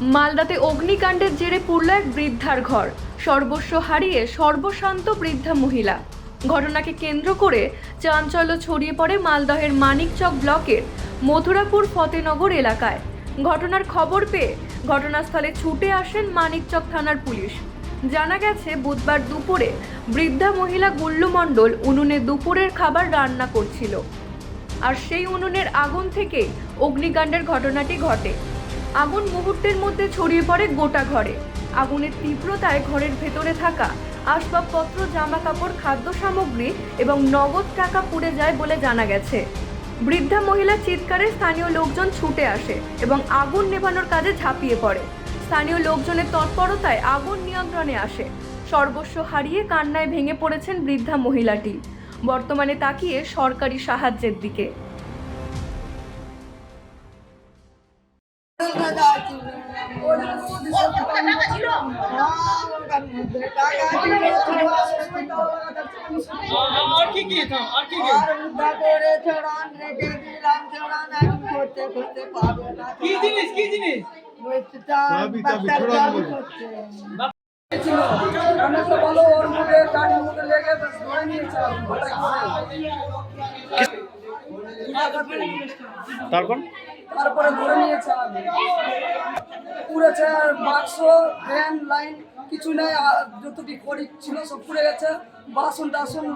মালদাতে অগ্নিকাণ্ডের জেরে পুড়ল এক বৃদ্ধার ঘর। সর্বস্ব হারিয়ে সর্বশান্ত বৃদ্ধা মহিলা। ঘটনাকে কেন্দ্র করে চাঞ্চল্য ছড়িয়ে পড়ে মালদহের মানিকচক ব্লকের মথুরাপুর ফতেনগর এলাকায়। ঘটনার খবর পেয়ে ঘটনাস্থলে ছুটে আসেন মানিকচক থানার পুলিশ। জানা গেছে, বুধবার দুপুরে বৃদ্ধা মহিলা গুল্লু মণ্ডল উনুনে দুপুরের খাবার রান্না করছিল। আর সেই উনুনের আগুন থেকে অগ্নিকাণ্ডের ঘটনাটি ঘটে। আগুন মুহূর্তের মধ্যে ছড়িয়ে পড়ে গোটা ঘরে। আগুনের তীব্রতায় ঘরের ভেতরে থাকা আসবাবপত্র জামা কাপড় খাদ্য সামগ্রী এবং নগদ টাকা পুড়ে যায় বলে জানা গেছে। বৃদ্ধা মহিলা চিৎকারে স্থানীয় লোকজন ছুটে আসে এবং আগুন নেভানোর কাজে ঝাঁপিয়ে পড়ে। স্থানীয় লোকজনের তৎপরতায় আগুন নিয়ন্ত্রণে আসে। সর্বস্ব হারিয়ে কান্নায় ভেঙে পড়েছেন বৃদ্ধা মহিলাটি। বর্তমানে তাকিয়ে সরকারি সাহায্যের দিকে। আর কি কি আর কি কি কি জিনিস? কি জিনিস বলো ওর মুখে গাড়ির মুখে লেগে ধরে নিয়েছে তারপর তারপরে ধরে নিয়েছে পুড়েছে আর বাক্স ফ্যান লাইন কিছু নেই যতটি খড়ি ছিল সব পুড়ে গেছে। বাসন টাসন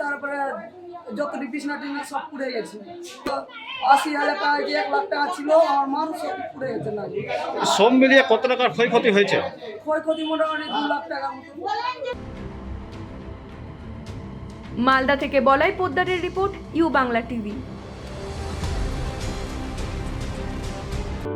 তারপরে যতটি বিছনা টিছনা সব পুড়ে গেছে। তো আশি হাজার টাকা কি এক লাখ টাকা ছিল আমার মানুষ সব পুড়ে গেছে না। সব মিলিয়ে কত টাকার ক্ষয়ক্ষতি হয়েছে? ক্ষয়ক্ষতি মোটামুটি দু লাখ টাকার মতো। মালদা থেকে Balai পোদ্দারের report U Bangla TV.